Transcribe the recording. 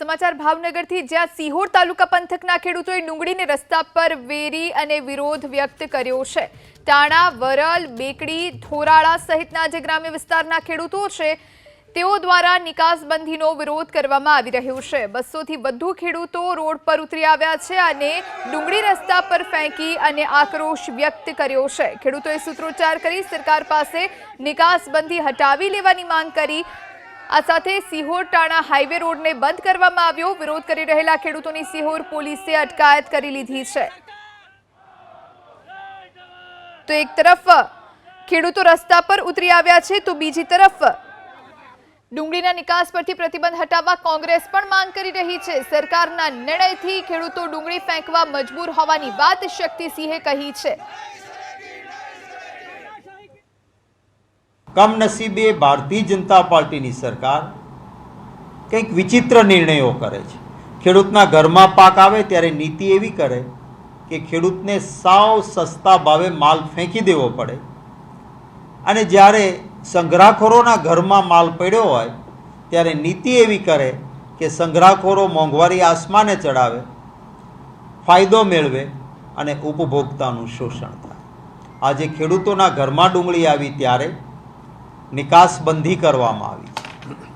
સમાચાર ભાવનગરથી, જ્યાં સિહોર તાલુકા પંથકના ખેડૂતોએ ડુંગળીને રસ્તા પર વેરી અને વિરોધ વ્યક્ત કર્યો છે. ટાણા, વરલ, બેકડી, ધોરાળા સહિતના જે ગ્રામ્ય વિસ્તારના ખેડૂતો છે, તેઓ દ્વારા નિકાસબંધીનો વિરોધ કરવામાં આવી રહ્યો છે. બસોથી વધુ ખેડૂતો રોડ પર ઉતરી આવ્યા છે અને ડુંગળી રસ્તા પર ફેંકી અને આક્રોશ વ્યક્ત કર્યો છે. ખેડૂતોએ સૂત્રોચ્ચાર કરી સરકાર પાસે નિકાસબંધી હટાવી લેવાની માંગ કરી આ સાથે સિહોર ટાણા હાઈવે રોડને બંધ કરવામાં આવ્યો. વિરોધ કરી રહેલા ખેડૂતોની સિહોર પોલીસે અટકાયત કરી લીધી છે. તો એક તરફ ખેડૂતો રસ્તા પર ઉતરી આવ્યા છે, તો બીજી તરફ ડુંગળીના નિકાસ પરથી પ્રતિબંધ હટાવવા કોંગ્રેસ પણ માંગ કરી રહી છે. સરકારના નિર્ણયથી ખેડૂતો ડુંગળી ફેંકવા મજબૂર હોવાની વાત શક્તિસિંહે કહી છે. કમનસીબે ભારતીય જનતા પાર્ટીની સરકાર કંઈક વિચિત્ર નિર્ણયો કરે છે. ખેડૂતના ઘરમાં પાક આવે ત્યારે નીતિ એવી કરે કે ખેડૂતને સાવ સસ્તા ભાવે માલ ફેંકી દેવો પડે. અને જ્યારે સંગ્રહખોરોના ઘરમાં માલ પડ્યો હોય, ત્યારે નીતિ એવી કરે કે સંગ્રહખોરો મોંઘવારી આસમાને ચડાવે, ફાયદો મેળવે અને ઉપભોક્તાનું શોષણ થાય. આજે ખેડૂતોના ઘરમાં ડુંગળી આવી ત્યારે નિકાસબંધી કરવામાં આવી. છે